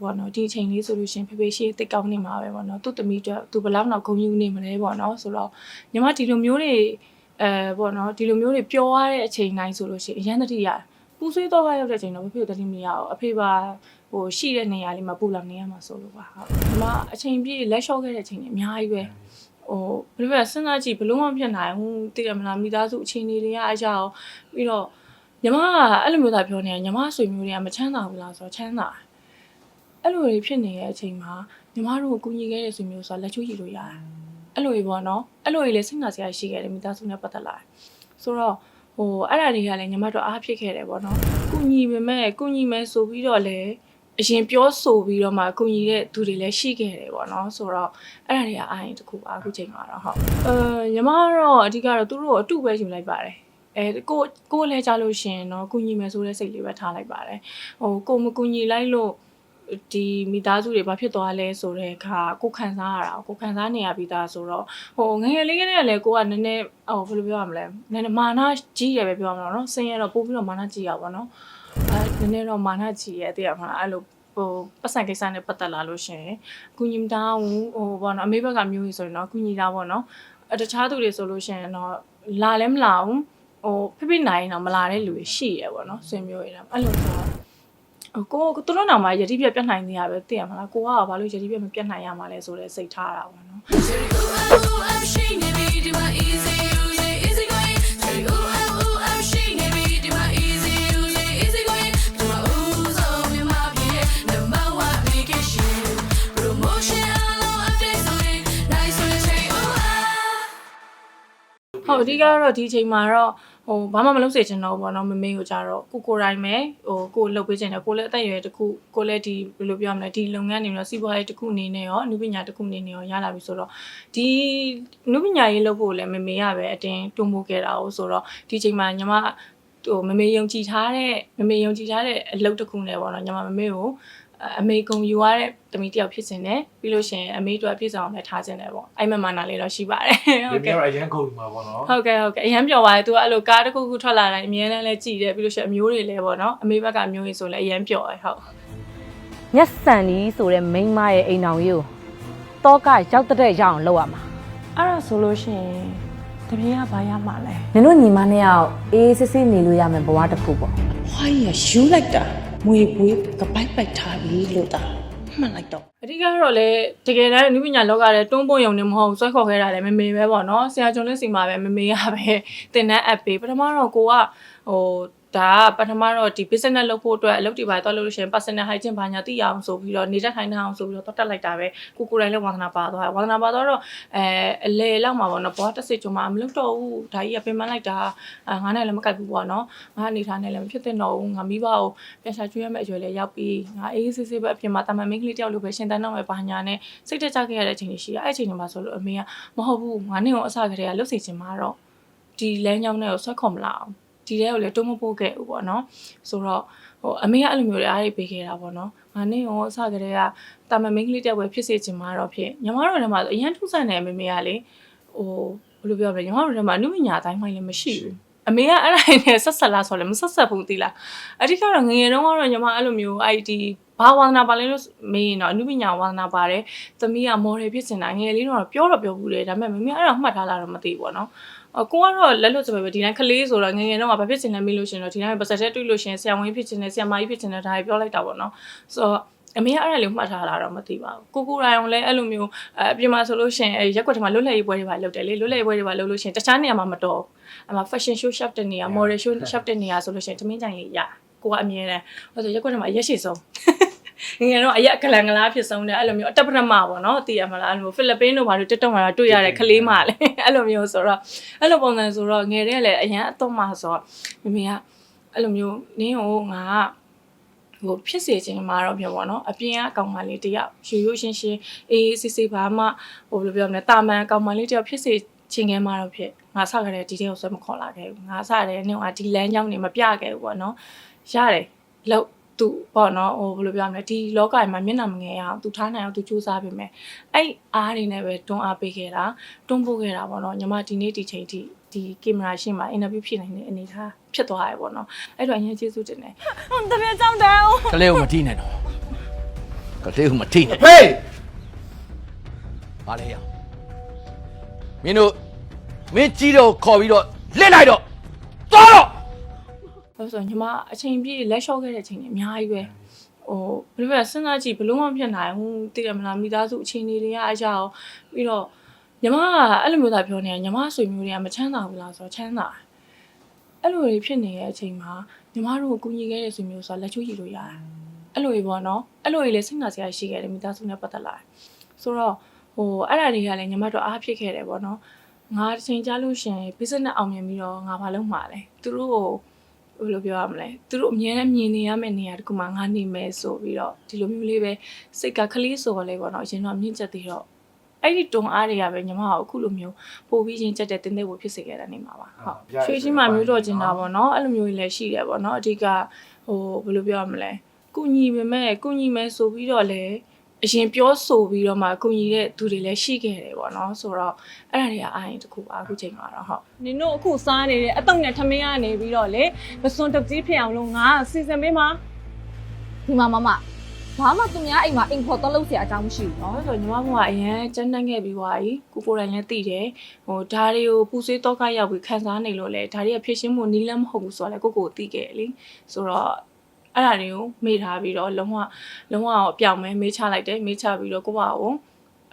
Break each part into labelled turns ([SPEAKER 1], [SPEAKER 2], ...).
[SPEAKER 1] ပေါ့နော်ဒီအချိန်လေးဆိုလို့ရှရင်ဖေဖေရှိတိတ်ကောင်းနေမှာပဲပေါ့နော်သူ့သမီးတို့သူဘယ်လောက်တော့ဂုဏ်ယူနေမလဲပေါ့နော်ဆိုတော့ညီမဒီလိုမျိုးတွေအဲပေါ့နော်ဒီလိုမျိုးတွေပြောရတဲ့အချိန်တိုင်းဆိုလို့ရှိရင်အရန်တတိရတယ်ပူဆွေးတော့ကရောက်တဲ့အချိန်တော့ဖေဖေကိုတတိမရအောင်အဖေပါဟိုရှိတဲ့နေရာလေးမှာပူလောင်နေရမှာဆိုလို့ပါဟုတ်ညီမအချိန်ပြည့်လက်လျှော့ခဲ့တဲ့အချိန်တွေအများကြီးပဲဟိုဘယ်လိုလဲစဉ်းစားကြည့်ဘယ်လုံးဝဖြစ်နိုင်ဘူးတည်ရမလားမိသားစုအခြေအနေတွေကအကြောင်းပြီးတော့ညီမကအဲ့လိုမျိုးသာပြောနေရညီမဆွေမျိုးတွေကမချမ်းသာဘူးလားဆိုတော့ချမ်းသာတယ် အဲ့လိုတွေဖြစ်နေတဲ့အချိန်မှာညီမတို့ကိုကူညီခဲ့တဲ့ဆွေမျိုးဆိုတာလက်ချိုးရည်လို့ရတယ်အဲ့လိုကြီးပေါ့နော်အဲ့လိုကြီးလည်းစိတ်နာစရာရှိခဲ့တယ်မိသားစုနဲ့ပတ်သက်လာတယ်ဆိုတော့ဟိုအဲ့ဒါတွေကလည်းညီမတို့အားဖြစ်ခဲ့တယ်ပေါ့နော်ကူညီပေမဲ့ကူညီမယ်ဆိုပြီးတော့လည်းအရင်ပြောဆိုပြီးတော့မှကူညီတဲ့သူတွေလည်းရှိခဲ့တယ်ပေါ့နော်ဆိုတော့အဲ့ဒါတွေကအာရင်တစ်ခုပါအခုချိန်မှာတော့ဟုတ်အဲညီမကတော့အဓိကတော့သူတို့ကိုအတုပဲယူလိုက်ပါတယ်အဲကိုကိုလည်းကြားလို့ရှရင်တော့ကုညီမယ်ဆိုတဲ့စိတ်လေးပဲထားလိုက်ပါတယ်ဟိုကိုမကုညီလိုက်လို့ ဒီမိသားစုတွေဘာဖြစ်သွားလဲဆိုတဲ့အခါကိုခံစားရတာကိုခံစားနေရပြီးသားဆိုတော့ဟိုငယ်ငယ်လေးကတည်းကလည်းကိုကနည်းနည်းဟိုဘယ်လိုပြောရမလဲနည်းနည်းမာနကြီးတယ်ပဲပြောရမှာနော်ဆင်းရဲတော့ပို့ပြီးတော့မာနကြီးရပါတော့အဲနည်းနည်းတော့မာနကြီးရဲ့တည်ရမှာအဲ့လိုဟိုပတ်စံကိစ္စနဲ့ပတ်သက်လာလို့ရှရင်ကုညီမတောင်းဘူးဟိုဘောနော်အမေဘက်ကမျိုးကြီးဆိုရင်တော့ကုညီတာပေါ့နော်အတခြားသူတွေဆိုလို့ရှရင်တော့လာလည်းမလာဘူးဟိုဖိဖိနိုင်တော့မလာတဲ့လူတွေရှိရပေါ့နော်ဆွေမျိုးတွေတော့အဲ့လိုဆိုတော့ဟို ကိုကိုသူတို့နောက်မှာယတိပြတ်ပြတ်နိုင်နေရပဲသိရမလားကိုကဘာလို့ယတိပြတ်မပြတ်နိုင်ရမှာလဲဆိုတဲ့စိတ်ထားတာပေါ့နော်
[SPEAKER 2] Ooh, I'm shaking me, do my easy, use it, easy going. Say, ooh, I'm, ooh, I'm shaking me, do my easy, use it, easy going. Do my oohs, oh, in my beat, number one, make it shit. Promotion, all updates on it, nice on the train, ooh, ah.
[SPEAKER 1] ဟုတ်အဓိကတော့ဒီအချိန်မှာတော့ ဟိုဘာမှမလုပ်စေချင်တော့ဘူးပေါ့နော်မမေကိုကြတော့ကိုကိုတိုင်းပဲဟိုကိုလှုပ်ပေးချင်တယ်ကိုလည်းအသက်အရွယ်တစ်ခုကိုလည်းဒီဘယ်လိုပြောရမလဲဒီလုပ်ငန်းနေပြီးတော့စီးပွားရေးတစ်ခုအနေနဲ့ရောအနုပညာတစ်ခုအနေနဲ့ရောရလာပြီဆိုတော့ဒီအနုပညာရေးလုပ်ဖို့လည်းမမေရပဲအတင်းတွန်းမိုးခဲ့တာ哦ဆိုတော့ဒီအချိန်မှာညီမဟိုမမေယုံကြည်ထားတဲ့မမေယုံကြည်ထားတဲ့အလုပ်တစ်ခုနဲ့ပေါ့နော်ညီမမမေကို အမေကုံယူရတဲ့တမီတယောက်ဖြစ်နေတယ်ပြီးလို့ရှိရင်အမေတို့အပြည့်စုံအောင်လည်းထားခြင်းတယ်ပေါ့အဲ့မမနာလေးတော့ရှိပါတယ်ဟုတ်
[SPEAKER 3] ဒီ
[SPEAKER 1] ကဲ့
[SPEAKER 3] မြောက်အရန်ကုန်မှာပေါ့နော်
[SPEAKER 1] ဟုတ်ကဲ့ဟုတ်ကဲ့အရန်ပျော်ပါတယ်သူကအဲ့လိုကားတစ်ခုခုထွက်လာတိုင်းအမြဲတမ်းလဲကြည်တယ်ပြီးလို့ရှိရင်အမျိုးတွေလည်းပေါ့နော်အမေဘက်ကအမျိုးကြီးဆိုလဲအရန်ပျော်ရဟုတ်
[SPEAKER 4] မျက်စံကြီးဆိုတဲ့မိန်းမရဲ့အိမ်တော်ကြီးကိုတောကရောက်တဲ့ရအောင်လုပ်ရမှာ
[SPEAKER 1] အဲ့ဒါဆိုလို့ရှိရင်တပြေးကဘာရမှာလဲ
[SPEAKER 4] နင်တို့ညီမနှစ်ယောက်အေးစစ်စစ်နေလို့ရမယ်ဘဝတစ်ခုပေါ့။
[SPEAKER 5] ဟွာကြီးကယူလိုက်တာ မွေပွေးကပိုက်ပိုက်ထားပြီးလို့တာမှန်လိုက်တော့
[SPEAKER 1] အဓိကတော့လေတကယ်တမ်းအနုပညာလောကထဲတွန်းပွင့်ရုံနဲ့မဟုတ်ဘူးဆွဲခေါ်ခဲ့တာလည်းမမေပဲပေါ့နော်ဆရာကျော်လေးစီမှာပဲမမေရပဲတင်တဲ့ app ပေးပထမတော့ကိုကဟို ဒါကပထမတော့ဒီ business လုပ်ဖို့အတွက်အလုပ်တွေပါတော့လို့လို့ရှိရင် personal hygiene ဘာညာသိရအောင်ဆိုပြီးတော့နေတဲ့ထိုင်နေအောင်ဆိုပြီးတော့တက်လိုက်တာပဲကိုကိုယ်တိုင်လည်းဝါသနာပါသွားတယ်ဝါသနာပါသွားတော့အဲအလေလောက်မှာပေါ့နော်ဘောတက်စစ်ကြုံမှာမလုပ်တော့ဘူးဒါကြီးကပင်ပန်းလိုက်တာအာငါနဲ့လည်းမကိုက်ဘူးပေါ့နော်ငါအနေထားနဲ့လည်းမဖြစ်သင့်တော့ဘူးငါမိဘကိုပြန်ရှာကျွေးရမယ့်အရွယ်လည်းရောက်ပြီးငါအေးအေးဆေးဆေးပဲအပြင်မှာတာမန်မိန်းကလေးတယောက်လိုပဲရှင်တန်းတော့မယ်ဘာညာနဲ့စိတ်တက်ကြခဲ့ရတဲ့အချိန်တွေရှိတယ်အဲ့အချိန်တွေမှာဆိုလို့အမေကမဟုတ်ဘူးငါနဲ့ကိုအစကတည်းကလှုပ်စီချင်မှာတော့ဒီလမ်းကြောင်းနဲ့ကိုဆွဲခေါ်မလာအောင် ဒီတဲကိုလည်းတုံးမပို့ခဲ့ဘူးပေါ့နော်ဆိုတော့ဟိုအမေကအဲ့လိုမျိုးတွေအားတွေပေးခဲ့တာပေါ့နော်ငါနဲ့ရောအစကတည်းကတာမန်မိန်းကလေးတယောက်ပဲဖြစ်စေချင်မှာတော့ဖြစ်ညီမတို့ထဲမှာဆိုအရန်ထူးဆန်းတယ်အမေမေကလေဟိုဘယ်လိုပြောမလဲညီမတို့ထဲမှာအနုပညာအတိုင်းမှလည်းမရှိဘူးအမေကအဲ့ဒါနဲ့ဆက်ဆက်လားဆိုလည်းမဆက်ဆက်ဘူးသီလားအဓိကတော့ငယ်ငယ်တုန်းကတော့ညီမအဲ့လိုမျိုး IT ဘာဝါသနာပါလဲလို့မေးရင်တော့အနုပညာဝါသနာပါတယ်သမီးကမော်ဒယ်ဖြစ်နေတာငယ်လေးတော့ပြောတော့ပြောဘူးလေဒါပေမဲ့မမေအဲ့ဒါမှတ်ထားလာတော့မသိဘူးပေါ့နော် အကိုကတော့လက်လွတ်စပယ်ပဲဒီတိုင်းကလေးဆိုတော့ငယ်ငယ်တော့ဘာဖြစ်ချင်လဲမေးလို့ရှင်တော့ဒီတိုင်းပါစက်တဲ့တွေ့လို့ရှင်ဆရာဝန်ဖြစ်ချင်တယ်ဆရာမကြီးဖြစ်ချင်တယ်ဒါတွေပြောလိုက်တာပေါ့နော်ဆိုတော့အမေကအဲ့ဒါလေးမှတ်ထားလာတော့မသိပါဘူးကိုကိုရိုင်အောင်လည်းအဲ့လိုမျိုးအပြင်မှာဆိုလို့ရှင်အဲရက်ွက်ထဲမှာလွတ်လပ်ရေးပွဲတွေပါလုပ်တယ်လေလွတ်လပ်ရေးပွဲတွေပါလုပ်လို့ရှင်တခြားနေရာမှာမတော်အမ fashion show shop တဲ့နေရာ model show shop တဲ့နေရာဆိုလို့ရှင်တမင်းကြိုင်လေးရကိုကအမြင်တယ်ဟိုဆိုရက်ွက်ထဲမှာရက်ရှိဆုံး ငယ်ငယ်တော့အရက်ကလန်ကလားဖြစ်ဆုံးတယ်အဲ့လိုမျိုးအတက်ပရမပေါ့နော်သိရမလားအဲ့လိုဖိလစ်ပင်းတို့ဘာလို့တက်တော့မှာတွေ့ရတဲ့ကလေးမလည်းအဲ့လိုမျိုးဆိုတော့အဲ့လိုပုံစံဆိုတော့ငယ်တဲ့လည်းအရန်အတော့မှဆိုတော့မမေကအဲ့လိုမျိုးနင်းကိုငါကဟိုဖြစ်စေခြင်းမှာတော့ပြောပါတော့အပြင်ကအကောင်မလေးတယောက်ရိုးရိုးရှင်းရှင်းအေးအေးဆေးဆေးဘာမှဟိုဘယ်လိုပြောမလဲတာမန်အကောင်မလေးတယောက်ဖြစ်စေခြင်းခဲမှာတော့ဖြစ်ငါစကြတဲ့ဒီတဲ့ကိုဆွဲမခေါ်လာခဲ့ဘူးငါစတဲ့နေ့ကဒီလမ်းကြောင်းနေမပြခဲ့ဘူးပေါ့နော်ရတယ်လို့ သူပေါ့နော်ဟိုဘယ်လိုပြောမလဲဒီလောကမှာမျက်နှာမငယ်အောင်သူထားနိုင်အောင်သူစူးစမ်းပေးမယ်အဲ့အားတွေနဲ့ပဲတွန်းအားပေးခဲ့တာတွန်းပို့ခဲ့တာပေါ့နော်ညီမဒီနေ့ဒီချိန်ထိဒီကင်မရာရှင်းမှာအင်တာဗျူးဖြစ်နိုင်တဲ့အနေအထားဖြစ်သွားတယ်ပေါ့နော်အဲ့တော့အရင်ကျေးဇူးတင်တယ်
[SPEAKER 3] ကလေးကိုမတီးနဲ့တော့ကလေးကိုမထိနဲ့
[SPEAKER 6] ဟေး။
[SPEAKER 3] ဘာလဲရအောင်။မင်းတို့မင်းကြီးတော့ခေါ်ပြီးတော့လစ်လိုက်တော့သွားတော့
[SPEAKER 1] လို့ဆိုရင်ညီမအချိန်ပြည့်လက်လျှော့ခဲ့တဲ့အချိန်တွေအများကြီးပဲဟိုဘယ်လိုလဲစဉ်းစားကြည့်ဘယ်လုံးမဖြစ်နိုင်ဘူးတည်ရမလားမိသားစုအချိန်တွေတွေကအရာရောပြီးတော့ညီမကအဲ့လိုမျိုးသာပြောနေတာညီမဆွေမျိုးတွေကမချမ်းသာဘူးလားဆိုတော့ချမ်းသာတယ်အဲ့လိုတွေဖြစ်နေတဲ့အချိန်မှာညီမတို့ကိုကူညီခဲ့တဲ့ဆွေမျိုးဆိုတာလက်ချိုးရည်လို့ရတယ်အဲ့လိုကြီးပေါ့နော်အဲ့လိုကြီးလည်းစိတ်နာစရာရှိခဲ့တယ်မိသားစုနဲ့ပတ်သက်လာတယ်ဆိုတော့ဟိုအဲ့ဒါတွေကလည်းညီမတို့အားဖြစ်ခဲ့တယ်ပေါ့နော်ငါတစ်ချိန်ကြာလို့ရှရင် business အောင်မြင်ပြီးတော့ငါဘာလုပ်မှာလဲသူတို့ကို ဘယ်လိုပြောရမလဲသူတို့အမြဲတမ်းမြင်နေရမယ့်နေရာတခုမှငါနေမယ်ဆိုပြီးတော့ဒီလိုမျိုးလေးပဲစိတ်ကခလေးဆိုတော့လေပေါ့နော်အရင်တော့မြင့်ချက်သေးတော့အဲ့ဒီတွန်းအားတွေကပဲညီမကအခုလိုမျိုးပို့ပြီးချင်းချက်တဲ့တင်းသေးကိုဖြစ်စေခဲ့တဲ့နေမှာပါဟုတ်ရွှေချင်းမှမျိုးတော့ကျင်တာပေါ့နော်အဲ့လိုမျိုးကြီးလည်းရှိတယ်ပေါ့နော်အဓိကဟိုဘယ်လိုပြောရမလဲကုညီပေမဲ့ကုညီမယ်ဆိုပြီးတော့လေ အရင်ပြောဆိုပြီးတော့မှကုညီတဲ့သူတွေလည်းရှိခဲ့တယ်ပေါ့နော်ဆိုတော့အဲ့ဒါတွေကအားရင်တစ်ခုပါအခုချိန်မှာတော့ဟုတ်
[SPEAKER 7] နင်တို့အခုစားနေတဲ့အတုံနဲ့ထမင်းကနေပြီးတော့လေမစွန်တုတ်ကြီးဖြစ်အောင်လို့ငါစီစဉ်ပေးမှာ
[SPEAKER 8] ဒီမှာမမဘာမှသူများအိမ်မှာအိမ်ခေါ်တော့လုပ်เสียအကြောင်းမရှိဘူး ။ เนาะ
[SPEAKER 1] နော်ဆိုညီမဘွားအရင်ကျန်းတန်းခဲ့ပြီးွားကြီးကိုကိုယ်တိုင်လည်းသိတယ်။ဟိုဒါတွေကိုပူဆွေးတော့ကရောက်ပြီးခံစားနေလို့လေဒါတွေကဖြစ်ရှင်းမှုနီးလည်းမဟုတ်ဘူးဆိုတော့လေကိုကိုသိခဲ့လေ။ဆိုတော့ အဲ့ဒါတွေကိုမေ့ထားပြီးတော့လုံးဝလုံးဝအပြောင်းမဲမေ့ချလိုက်တယ်မေ့ချပြီးတော့ကိုယ့်ဘာကို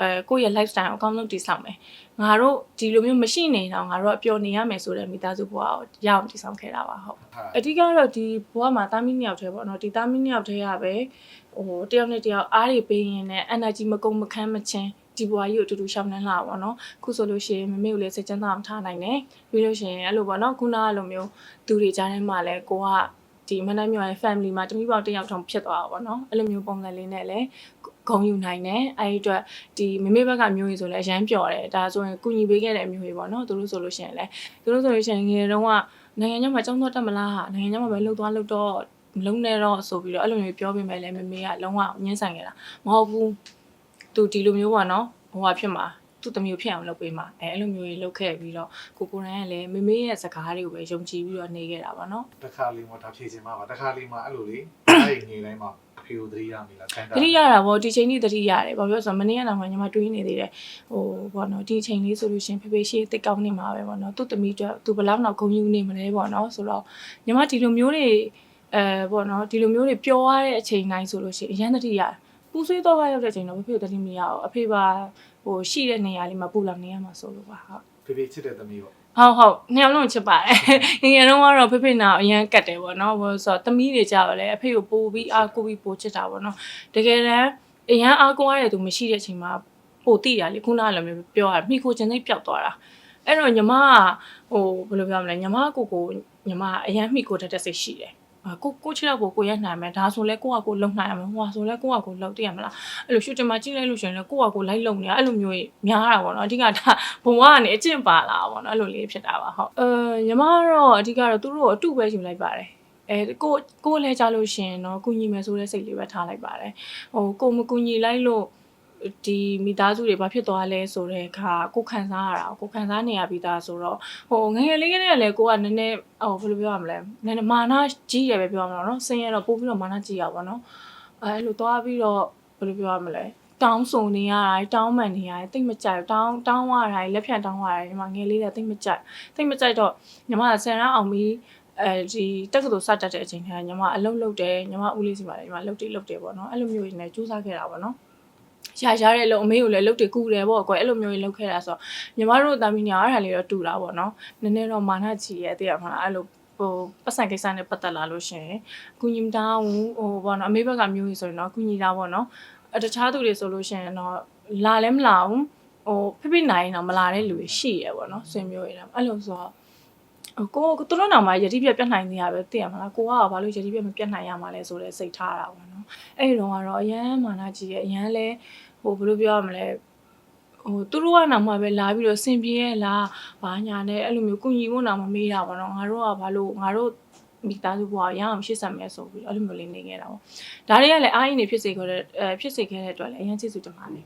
[SPEAKER 1] အဲကိုယ့်ရဲ့ lifestyle ကိုအကောင်းဆုံးတည်ဆောက်မယ်။ငါတို့ဒီလိုမျိုးမရှိနေတော့ငါတို့ကပျော်နေရမယ်ဆိုတဲ့မိသားစုဘဝကိုရအောင်တည်ဆောက်ခဲ့တာပါဟုတ်။အဓိကတော့ဒီဘဝမှာတာမီနှစ်ယောက်တည်းပေါ့နော်ဒီတာမီနှစ်ယောက်တည်းရပဲဟိုတယောက်နဲ့တယောက်အားတွေပေးရင်လည်း energy မကုန်မခန်းမချင်းဒီဘဝကြီးကိုအတူတူရှောင်နှန်းလာပါတော့ခုဆိုလို့ရှိရင်မမေကိုလည်းစိတ်ချမ်းသာအောင်ထားနိုင်တယ်ပြီးလို့ရှိရင်အဲ့လိုပေါ့နော်ခုနကလိုမျိုးသူတွေကြားထဲမှာလည်းကိုက ဒီမနိုင်မြောင်ရဲ့ family မှာတမိပေါက်တစ်ယောက်တောင်ဖြစ်သွားတာပေါ့နော်အဲ့လိုမျိုးပုံစံလေးနဲ့လည်းဂုံယူနိုင်တယ်အဲ့ဒီအတွက်ဒီမမေဘက်ကမျိုးကြီးဆိုလည်းအရန်ပျော်တယ်ဒါဆိုရင်ကုညီပေးခဲ့တဲ့မျိုးကြီးပေါ့နော်သူတို့ဆိုလို့ရှိရင်လည်းသူတို့ဆိုလို့ရှိရင်ငယ်တုန်းကနိုင်ငံခြားမှာចောင်းတော့တက်မလားဟာနိုင်ငံခြားမှာပဲလှုပ်သွားလှုပ်တော့မလုံးနဲ့တော့ဆိုပြီးတော့အဲ့လိုမျိုးပြောပေးမယ်လဲမမေကလုံးဝညှင်းဆန်ခဲ့တာမဟုတ်ဘူးသူဒီလိုမျိုးပေါ့နော်ဟိုဟာဖြစ်မှာ သူ့တမျိုးဖြစ်အောင်လုပ်ပေးမှာအဲအဲ့လိုမျိုးကြီးလုပ်ခဲ့ပြီးတော့ကိုကိုရန်ကလည်းမမေရဲ့စကားတွေကိုပဲယုံကြည်ပြီးတော့နေခဲ့တာပါနော်
[SPEAKER 6] တခါလေးမှဒါဖြည့်ချင်မှာပါတခါလေးမှအဲ့လိုလေအဲ့ငွေတိုင်းမှာအဖေကိုသတိရမိလားခံတာ
[SPEAKER 1] တတိရတာပေါ့ဒီချိန်ကြီးတတိရတယ်ဘာဖြစ်လို့လဲဆိုတော့မနေ့ကနောက်မှညီမတွေးနေသေးတယ်ဟိုဘောနော်ဒီချိန်လေးဆိုလို့ရှရင်ဖေဖေရှိတိတ်ကောင်းနေမှာပဲပေါ့နော်သူ့တမီးအတွက်သူဘယ်လောက်တော့ဂုဏ်ယူနေမလဲပေါ့နော်ဆိုတော့ညီမဒီလိုမျိုးတွေအဲပေါ့နော်ဒီလိုမျိုးတွေပျော်ရတဲ့အချိန်တိုင်းဆိုလို့ရှရင်အရန်တတိရတယ်ပူဆွေးတော့ကရောက်တဲ့အချိန်တော့ဖေဖေကိုတတိမရအောင်အဖေပါ ဟိုရှိတဲ့နေရာလေးမှာပူလောင်နေရမှာဆိုလို့ပါဟုတ်
[SPEAKER 6] ဖေဖေချစ်တဲ့သမီးပေါ့
[SPEAKER 1] ဟုတ်ဟုတ်နှစ်ယောက်လုံးချစ်ပါတယ်ငယ်ငယ်တုန်းကတော့ဖေဖေနာအရန်ကတ်တယ်ပေါ့နော်ဘာလို့ဆိုတော့သမီးတွေကြောက်လေအဖေကိုပို့ပြီးအားကိုပြီးပို့ချစ်တာပေါ့နော်တကယ်တမ်းအရန်အားကိုရတဲ့သူမရှိတဲ့အချိန်မှာပို့တိတာလေခုနကလည်းပြောရမိခိုချင်းသိပျောက်သွားတာအဲ့တော့ညီမကဟိုဘယ်လိုပြောမလဲညီမကိုကိုညီမအရန်မိကိုတတ်တဲ့စိတ်ရှိတယ်အာ ကိုကိုချစ်တော့ကိုကိုရနိုင်မယ်ဒါဆိုလဲကိုကကိုလုံနိုင်ရမယ်ဟိုဟာဆိုလဲကိုကကိုလုံတည်ရမလားအဲ့လိုရှူတင်မှာကြည့်လိုက်လို့ရှိရင်လဲကိုကကိုလိုက်လုံနေရအဲ့လိုမျိုးကြီးများတာပေါ့နော်အဓိကဒါဘုံကနေအကျင့်ပါလာပေါ့နော်အဲ့လိုလေးဖြစ်တာပါဟုတ်အဲညီမကတော့အဓိကတော့သူတို့ကိုအတုပဲယူလိုက်ပါတယ်အဲကိုကိုလဲကြလို့ရှရင်เนาะကုညီမယ်ဆိုတဲ့စိတ်လေးပဲထားလိုက်ပါတယ်ဟိုကိုမကုညီလိုက်လို့ ဒီမိသားစုတွေဘာဖြစ်သွားလဲဆိုတဲ့အခါကိုခံစားရတာကိုခံစားနေရပြီးသားဆိုတော့ဟိုငယ်ငယ်လေးကတည်းကလည်းကိုကနည်းနည်းဟိုဘယ်လိုပြောရမလဲနည်းနည်းမာနကြီးတယ်ပဲပြောရမှာနော်ဆင်းရဲတော့ပို့ပြီးတော့မာနကြီးရပါတော့အဲအဲ့လိုသွားပြီးတော့ဘယ်လိုပြောရမလဲတောင်းစုံနေရတာတောင်းမှန်နေရတယ်တိတ်မကြိုက်တောင်းတောင်းရတာလက်ဖြတ်တောင်းရတယ်ညီမငယ်လေးတဲ့တိတ်မကြိုက်တိတ်မကြိုက်တော့ညီမဆယ်ရန်အောင်ပြီးအဲဒီတက္ကသိုလ်စတက်တဲ့အချိန်ကညီမအလုပ်လုပ်တယ်ညီမဦးလေးစီပါတယ်ညီမလုပ်တယ်လုပ်တယ်ပေါ့နော်အဲ့လိုမျိုးနေစူးစမ်းခဲ့တာပေါ့နော် ရရတဲ့လို့အမေကိုလည်းလုပ်တယ်ကူတယ်ပေါ့ကွယ်အဲ့လိုမျိုးကြီးလုပ်ခဲ့တာဆိုတော့ညီမတို့တာမီညာအဲ့ဒါလေးတော့တူတာပေါ့နော်နည်းနည်းတော့မာနကြီးရဲ့တည်ရမှာအဲ့လိုဟိုပတ်စံကိစ္စနဲ့ပတ်သက်လာလို့ရှင်ကုညီမတောင်းဟိုဘောနော်အမေဘက်ကမျိုးကြီးဆိုရင်တော့ကုညီတာပေါ့နော်အတခြားသူတွေဆိုလို့ရှင်တော့လာလည်းမလာဘူးဟိုဖိဖိနိုင်တော့မလာတဲ့လူတွေရှိရပေါ့နော်ဆွေမျိုးရတာအဲ့လိုဆိုတော့ ကိုကိုသူတို့နောက်မှာယတိပြက်ပြတ်နိုင်နေရပဲသိရမလားကိုကဘာလို့ယတိပြက်မပြတ်နိုင်ရမှာလဲဆိုတဲ့စိတ်ထားတာပေါ့နော်အဲ့ဒီတော့ကတော့အရန်မာနာကြီးရဲ့အရန်လဲဟိုဘယ်လိုပြောရမလဲဟိုသူတို့ကနောက်မှပဲလာပြီးတော့စင်ပြေရဲ့လားဘာညာနဲ့အဲ့လိုမျိုးကုညီဖို့နောက်မှမေးတာပေါ့နော်ငါတို့ကဘာလို့ငါတို့မိသားစုဘွားရအောင်ရှေ့ဆက်မယ်ဆိုပြီးအဲ့လိုမျိုးလေးနေခဲ့တာပေါ့ဒါတွေကလည်းအားရင်းနေဖြစ်စေခဲ့တဲ့အဲဖြစ်စေခဲ့တဲ့အတွက်လည်းအရင်ကျေးဇူးတင်ပါတယ်